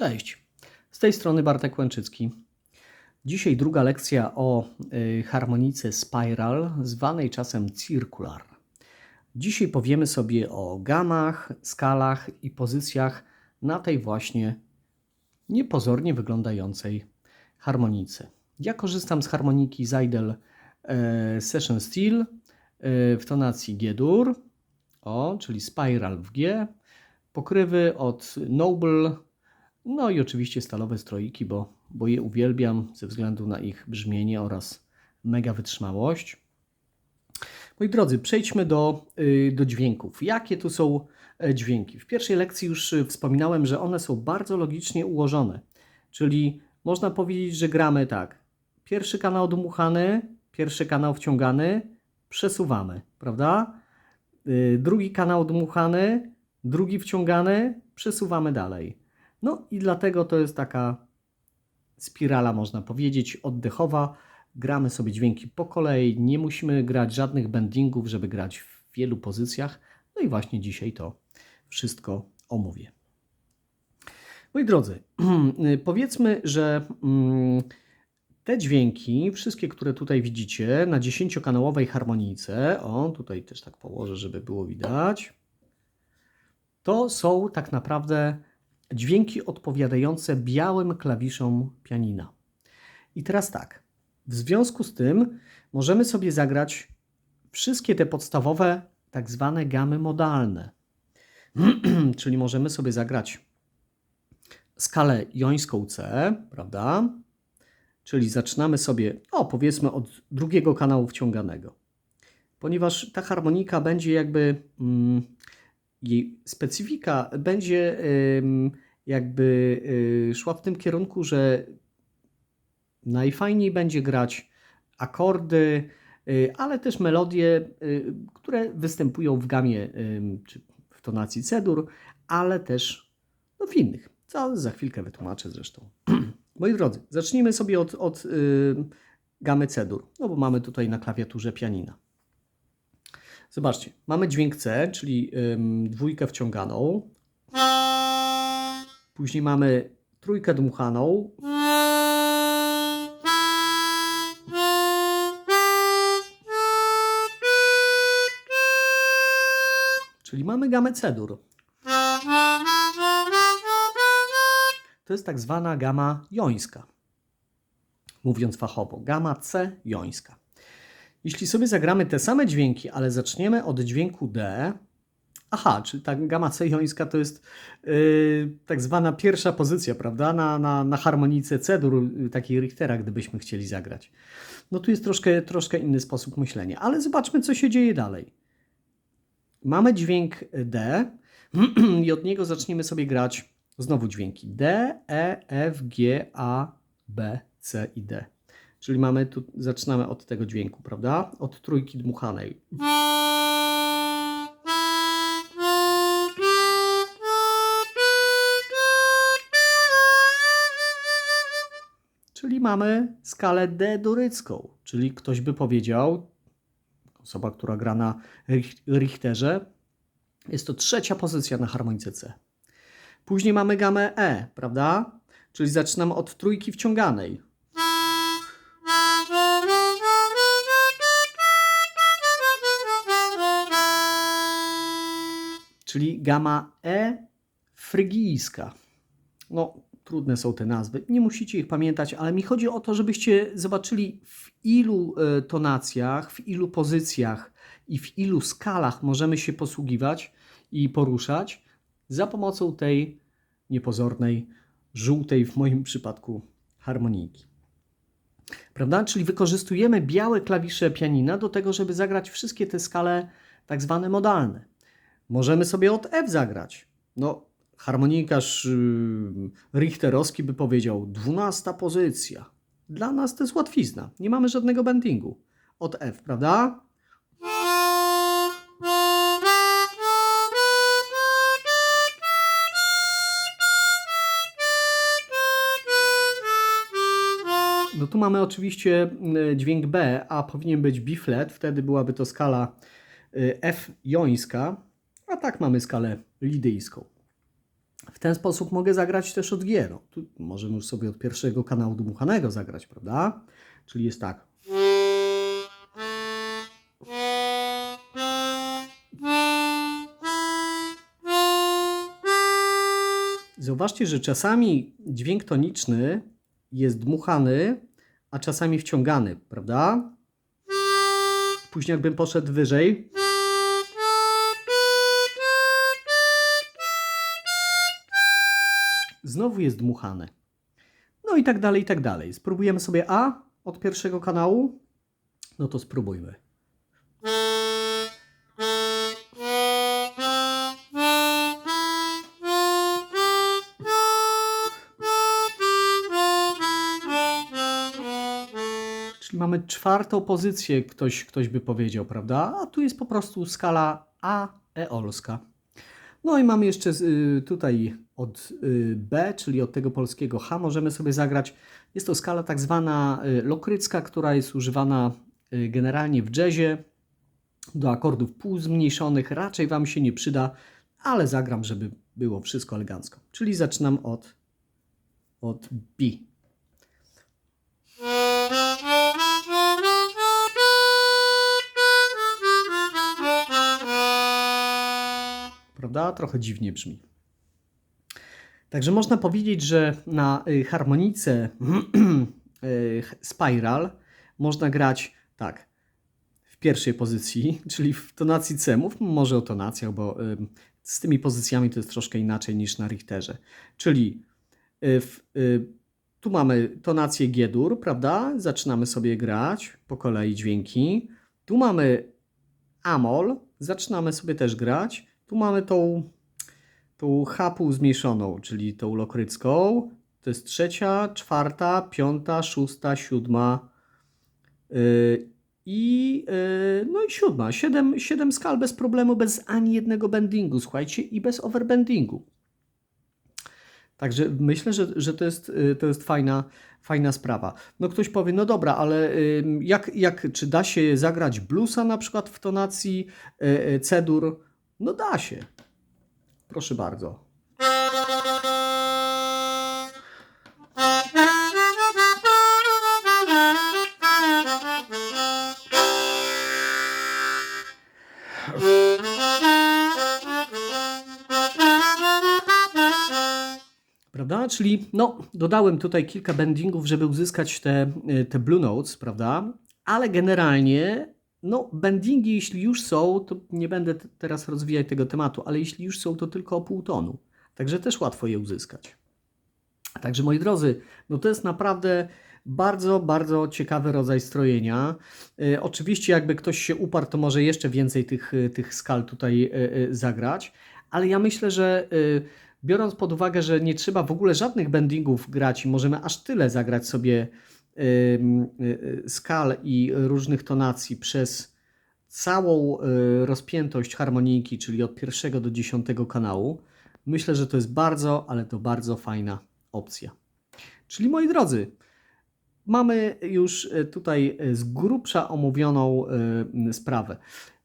Cześć, z tej strony Bartek Łęczycki. Dzisiaj druga lekcja o y, harmonice spiral, zwanej czasem circular. Dzisiaj powiemy sobie o gamach, skalach i pozycjach na tej właśnie niepozornie wyglądającej harmonice. Ja korzystam z harmoniki Seidel e, Session Steel e, w tonacji G-dur, o, czyli spiral w G, pokrywy od Noble, no i oczywiście stalowe stroiki, bo, bo je uwielbiam ze względu na ich brzmienie oraz mega wytrzymałość. Moi drodzy, przejdźmy do, y, do dźwięków. Jakie tu są e, dźwięki? W pierwszej lekcji już y, wspominałem, że one są bardzo logicznie ułożone. Czyli można powiedzieć, że gramy tak. Pierwszy kanał dmuchany, pierwszy kanał wciągany, przesuwamy, prawda? Y, Drugi kanał dmuchany, drugi wciągany, przesuwamy dalej. No i dlatego to jest taka spirala, można powiedzieć, oddechowa. Gramy sobie dźwięki po kolei, nie musimy grać żadnych bendingów, żeby grać w wielu pozycjach. No i właśnie dzisiaj to wszystko omówię. Moi drodzy, powiedzmy, że mm, te dźwięki, wszystkie, które tutaj widzicie na 10-kanałowej harmonijce, o tutaj też tak położę, żeby było widać, to są tak naprawdę dźwięki odpowiadające białym klawiszom pianina. I teraz tak, w związku z tym możemy sobie zagrać wszystkie te podstawowe tak zwane gamy modalne. Czyli możemy sobie zagrać skalę jońską C, prawda? Czyli zaczynamy sobie, o powiedzmy od drugiego kanału wciąganego. Ponieważ ta harmonika będzie jakby, mm, jej specyfika będzie jakby y, szła w tym kierunku, że najfajniej będzie grać akordy, y, ale też melodie, y, które występują w gamie czy w tonacji C-dur, ale też no, w innych. Co za chwilkę wytłumaczę zresztą. Moi drodzy, zacznijmy sobie od, od gamy C-dur, no bo mamy tutaj na klawiaturze pianina. Zobaczcie, mamy dźwięk C, czyli dwójkę wciąganą. Później mamy trójkę dmuchaną. Czyli mamy gamę C-dur. To jest tak zwana gama jońska. Mówiąc fachowo, gama C jońska. Jeśli sobie zagramy te same dźwięki, ale zaczniemy od dźwięku D, aha, czyli ta gama C to jest yy, tak zwana pierwsza pozycja, prawda, na, na, na harmonice C-dur, yy, takiej Richtera, gdybyśmy chcieli zagrać. No tu jest troszkę, troszkę inny sposób myślenia, ale zobaczmy, co się dzieje dalej. Mamy dźwięk D i od niego zaczniemy sobie grać znowu dźwięki D, E, F, G, A, B, C i D. Czyli mamy tu, zaczynamy od tego dźwięku, prawda? Od trójki dmuchanej. Czyli mamy skalę D durycką, czyli ktoś by powiedział, osoba, która gra na Rich- Richterze, jest to trzecia pozycja na harmonice C. Później mamy gamę E, prawda? Czyli zaczynamy od trójki wciąganej. Czyli gama E frygijska. No, trudne są te nazwy, nie musicie ich pamiętać, ale mi chodzi o to, żebyście zobaczyli w ilu e, tonacjach, w ilu pozycjach i w ilu skalach możemy się posługiwać i poruszać za pomocą tej niepozornej, żółtej w moim przypadku harmonijki. Prawda? Czyli wykorzystujemy białe klawisze pianina do tego, żeby zagrać wszystkie te skale tak zwane modalne. Możemy sobie od F zagrać. No, harmonikarz yy, Richterowski by powiedział 12 pozycja. Dla nas to jest łatwizna. Nie mamy żadnego bendingu. Od F, prawda? No tu mamy oczywiście y, dźwięk B, a powinien być B flat, wtedy byłaby to skala y, F jońska, tak mamy skalę lidyjską. W ten sposób mogę zagrać też od G. No, tu możemy już sobie od pierwszego kanału dmuchanego zagrać, prawda? Czyli jest tak. Zauważcie, że czasami dźwięk toniczny jest dmuchany, a czasami wciągany, prawda? Później jakbym poszedł wyżej. Znowu jest dmuchane. No i tak dalej, i tak dalej. Spróbujemy sobie A od pierwszego kanału. No to spróbujmy. Czyli mamy czwartą pozycję, ktoś, ktoś by powiedział, prawda? A tu jest po prostu skala A eolska. No i mamy jeszcze y, tutaj od y, B, czyli od tego polskiego H, możemy sobie zagrać. Jest to skala tak zwana y, lokrycka, która jest używana generalnie w jazzie do akordów półzmniejszonych. Raczej Wam się nie przyda, ale zagram, żeby było wszystko elegancko. Czyli zaczynam od, od B. Prawda? Trochę dziwnie brzmi. Także można powiedzieć, że na y, harmonice y, spiral można grać tak w pierwszej pozycji, czyli w tonacji C. Może o tonacjach, bo z tymi pozycjami to jest troszkę inaczej niż na Richterze. Czyli y, w, tu mamy tonację G-dur, prawda? Zaczynamy sobie grać po kolei dźwięki. Tu mamy Amol, zaczynamy sobie też grać. Tu mamy tą, tą H półzmniejszoną, czyli tą lokrycką. To jest trzecia, czwarta, piąta, szósta, siódma yy, i, yy, no i siódma. Siedem, siedem skal bez problemu, bez ani jednego bendingu, słuchajcie, i bez overbendingu. Także myślę, że, że to jest, y, to jest fajna, fajna sprawa. No ktoś powie, no dobra, ale jak, jak, czy da się zagrać bluesa na przykład w tonacji C-dur? No da się. Proszę bardzo. Prawda? Czyli no, dodałem tutaj kilka bendingów, żeby uzyskać te, y, te blue notes, prawda? Ale generalnie, no, bendingi, jeśli już są, to nie będę teraz rozwijać tego tematu, ale jeśli już są, to tylko o pół tonu. Także też łatwo je uzyskać. Także moi drodzy, no to jest naprawdę bardzo, bardzo ciekawy rodzaj strojenia. E, oczywiście, jakby ktoś się uparł, to może jeszcze więcej tych, e, tych skal tutaj e, e, zagrać, ale ja myślę, że e, biorąc pod uwagę, że nie trzeba w ogóle żadnych bendingów grać i możemy aż tyle zagrać sobie skal i różnych tonacji przez całą e, rozpiętość harmonijki, czyli od pierwszego do dziesiątego kanału, myślę, że to jest bardzo, ale to bardzo fajna opcja. Czyli moi drodzy, mamy już tutaj z grubsza omówioną sprawę.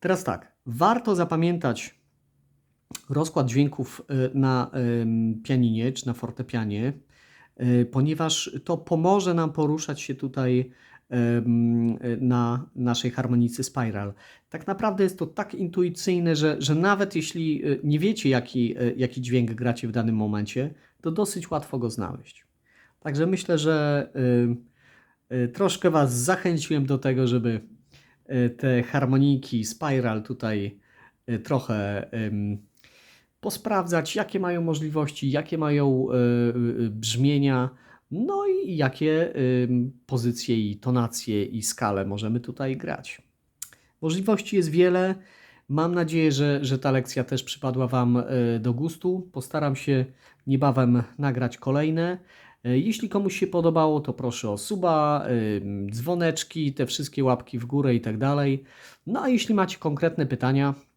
Teraz tak, warto zapamiętać rozkład dźwięków na pianinie czy na fortepianie, ponieważ to pomoże nam poruszać się tutaj e, na naszej harmonicy spiral. Tak naprawdę jest to tak intuicyjne, że, że nawet jeśli e, nie wiecie, jaki, e, jaki dźwięk gracie w danym momencie, to dosyć łatwo go znaleźć. Także myślę, że troszkę Was zachęciłem do tego, żeby te harmonijki spiral tutaj trochę posprawdzać, jakie mają możliwości, jakie mają y, y, brzmienia, no i jakie pozycje i tonacje i skale możemy tutaj grać. Możliwości jest wiele. Mam nadzieję, że, że ta lekcja też przypadła Wam y, do gustu. Postaram się niebawem nagrać kolejne. Jeśli komuś się podobało, to proszę o suba, dzwoneczki, te wszystkie łapki w górę i tak dalej. No a jeśli macie konkretne pytania, e,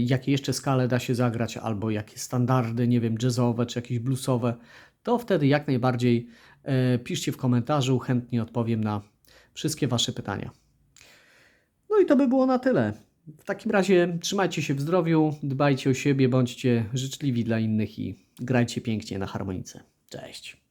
jakie jeszcze skale da się zagrać, albo jakie standardy, nie wiem, jazzowe czy jakieś bluesowe, to wtedy jak najbardziej e, piszcie w komentarzu, chętnie odpowiem na wszystkie Wasze pytania. No i to by było na tyle. W takim razie trzymajcie się w zdrowiu, dbajcie o siebie, bądźcie życzliwi dla innych i grajcie pięknie na harmonice. Cześć.